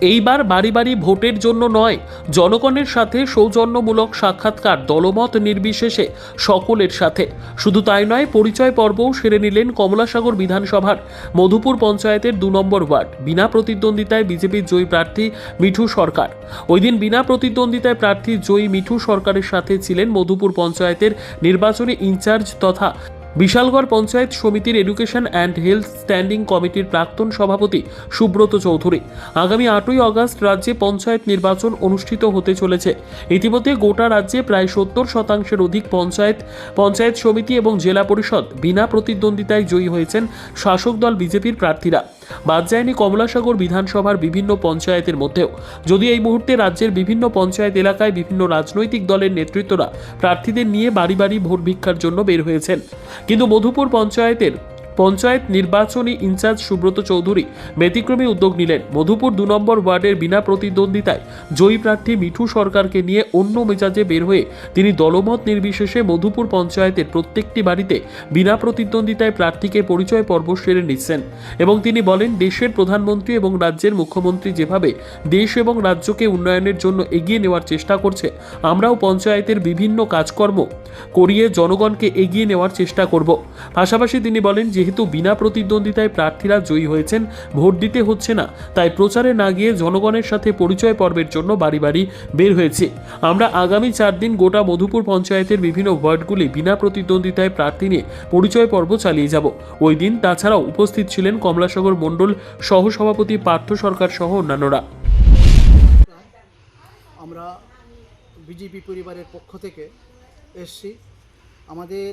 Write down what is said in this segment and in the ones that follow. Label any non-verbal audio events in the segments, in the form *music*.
এইবার বাড়ি বাড়ি ভোটের জন্য নয়, জনগণের সাথে সৌজন্যমূলক সাক্ষাৎকার, দলমত নির্বিশেষে সকলের সাথে। শুধু তাই নয়, পরিচয় পর্বও সেরে নিলেন কমলাসাগর বিধানসভার মধুপুর পঞ্চায়েতের দু নম্বর ওয়ার্ড। বিনা প্রতিদ্বন্দ্বিতায় বিজেপির জয়ী প্রার্থী মিঠু সরকার। ওই দিন বিনা প্রতিদ্বন্দ্বিতায় প্রার্থী জয়ী মিঠু সরকারের সাথে ছিলেন মধুপুর পঞ্চায়েতের নির্বাচনী ইনচার্জ তথা বিশালগড় পঞ্চায়েত সমিতির এডুকেশন অ্যান্ড হেলথ স্ট্যান্ডিং কমিটির প্রাক্তন সভাপতি সুব্রত চৌধুরী। আগামী আটই আগস্ট রাজ্যে পঞ্চায়েত নির্বাচন অনুষ্ঠিত হতে চলেছে। ইতিমধ্যে গোটা রাজ্যে প্রায় সত্তর শতাংশের অধিক পঞ্চায়েত পঞ্চায়েত সমিতি এবং জেলা পরিষদ বিনা প্রতিদ্বন্দ্বিতায় জয়ী হয়েছেন শাসক দল বিজেপির প্রার্থীরা। বাদ যায়নি কমলাসাগর বিধানসভার বিভিন্ন পঞ্চায়েতের মধ্যেও। যদি এই মুহূর্তে রাজ্যের বিভিন্ন পঞ্চায়েত এলাকায় বিভিন্ন রাজনৈতিক দলের নেতৃত্বরা প্রার্থীদের নিয়ে বাড়ি বাড়ি ভোট ভিক্ষার জন্য বের হয়েছেন। কিন্তু মধুপুর পঞ্চায়েতের পঞ্চায়েত নির্বাচনী ইনচার্জ সুব্রত চৌধুরী ব্যতিক্রমী উদ্যোগ নিলেন। মধুপুর দু নম্বর ওয়ার্ডের বিনা প্রতিদ্বন্দ্বিতায় জয়ী প্রার্থী মিঠু সরকারকে নিয়ে অন্য মেজাজে বের হয়ে তিনি দলমত নির্বিশেষে মধুপুর পঞ্চায়েতের প্রত্যেকটি বাড়িতে বিনা প্রতিদ্বন্দ্বিতায় প্রার্থীকে পরিচয় পর্ব সেরে নিচ্ছেন এবং তিনি বলেন, দেশের প্রধানমন্ত্রী এবং রাজ্যের মুখ্যমন্ত্রী যেভাবে দেশ এবং রাজ্যকে উন্নয়নের জন্য এগিয়ে নেওয়ার চেষ্টা করছে, আমরাও পঞ্চায়েতের বিভিন্ন কাজকর্ম করিয়ে জনগণকে এগিয়ে নেওয়ার চেষ্টা করব। পাশাপাশি তিনি বলেন যেহেতু বিনা প্রতিদ্বন্দ্বিতায় প্রার্থীরা জয়ী হয়েছেন, ভোট দিতে হচ্ছে না। তাই প্রচারে না গিয়ে জনগণের সাথে পরিচয় পর্বের জন্য বাড়ি বাড়ি বের হয়েছে। আমরা আগামী চার দিন গোটা মধুপুর পঞ্চায়েতের বিভিন্ন ওয়ার্ডগুলি বিনা প্রতিদ্বন্দ্বিতায় প্রার্থী নিয়ে পরিচয় পর্ব চালিয়ে যাব। ওই দিন তাছাড়াও উপস্থিত ছিলেন কমলাসাগর মণ্ডল সহসভাপতি পার্থ সরকার সহ অন্যান্যরা। আমরা বিজেপি পরিবারের পক্ষ থেকে এসছি। আমাদের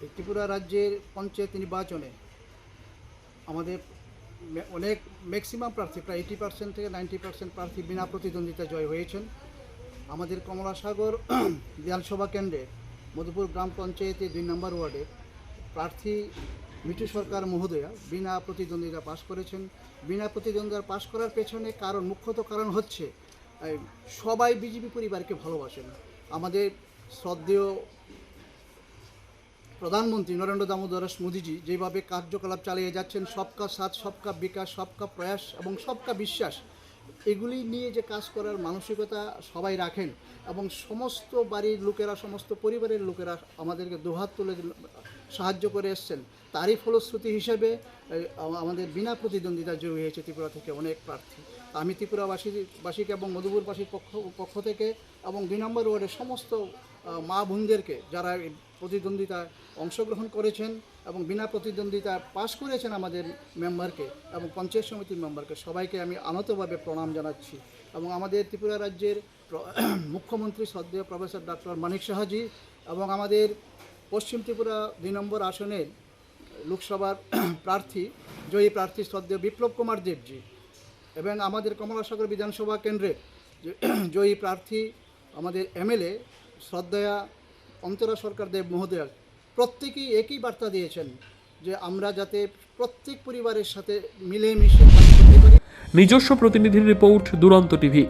ত্রিপুরা রাজ্যের পঞ্চায়েত নির্বাচনে আমাদের অনেক ম্যাক্সিমাম প্রার্থী, প্রায় এইটি পার্সেন্ট থেকে নাইনটি পার্সেন্ট প্রার্থী বিনা প্রতিদ্বন্দ্বিতা জয় হয়েছেন। আমাদের কমলাসাগর *clears throat* বিধানসভা কেন্দ্রে মধুপুর গ্রাম পঞ্চায়েতে দুই নম্বর ওয়ার্ডে প্রার্থী মিঠু সরকার মহোদয়া বিনা প্রতিদ্বন্দ্বিতা পাশ করেছেন। বিনা প্রতিদ্বন্দ্বিতা পাশ করার পেছনে কারণ, মুখ্যত কারণ হচ্ছে সবাই বিজেপি পরিবারকে ভালোবাসেন। আমাদের শ্রদ্ধেয় প্রধানমন্ত্রী নরেন্দ্র দামোদর মোদীজি যেভাবে কার্যকলাপ চালিয়ে যাচ্ছেন, সবকা সাথ, সবকা বিকাশ, সবকা প্রয়াস এবং সবকা বিশ্বাস, এগুলি নিয়ে যে কাজ করার মানসিকতা সবাই রাখেন এবং সমস্ত বাড়ির লোকেরা, সমস্ত পরিবারের লোকেরা আমাদেরকে দুহাত তুলে সাহায্য করে এসছেন। তারই ফলশ্রুতি হিসেবে আমাদের বিনা প্রতিদ্বন্দ্বিতা জয়ী হয়েছে ত্রিপুরা থেকে অনেক প্রার্থী। আমি ত্রিপুরাবাসী বাসীকে এবং মধুপুরবাসীর পক্ষ পক্ষ থেকে এবং দুই নম্বর ওয়ার্ডের সমস্ত মা বোনদেরকে যারা প্রতিদ্বন্দ্বিতায় অংশগ্রহণ করেছেন এবং বিনা প্রতিদ্বন্দ্বিতা পাশ করেছেন আমাদের মেম্বারকে এবং পঞ্চায়েত সমিতির মেম্বারকে, সবাইকে আমি আনতভাবে প্রণাম জানাচ্ছি। এবং আমাদের ত্রিপুরা রাজ্যের *clears throat* মুখ্যমন্ত্রী শ্রদ্ধেয় প্রফেসর ডক্টর মানিক সাহাজি এবং আমাদের পশ্চিম ত্রিপুরা দুই নম্বর আসনের লোকসভার *clears throat* প্রার্থী, জয়ী প্রার্থী শ্রদ্ধেয় বিপ্লব কুমার দেবজি। এবং আমাদের কমলাসাগর বিধানসভা কেন্দ্রে *clears throat* জয়ী প্রার্থী, আমাদের এমএলএ শ্রদ্ধায়া অন্তরা সরকার দেব মহোদয় প্রত্যেকেই একই বার্তা দিয়েছেন যে আমরা যাতে প্রত্যেক পরিবারের সাথে মিলেমিশে নিজস্ব প্রতিনিধির রিপোর্ট দুরন্ত টিভি।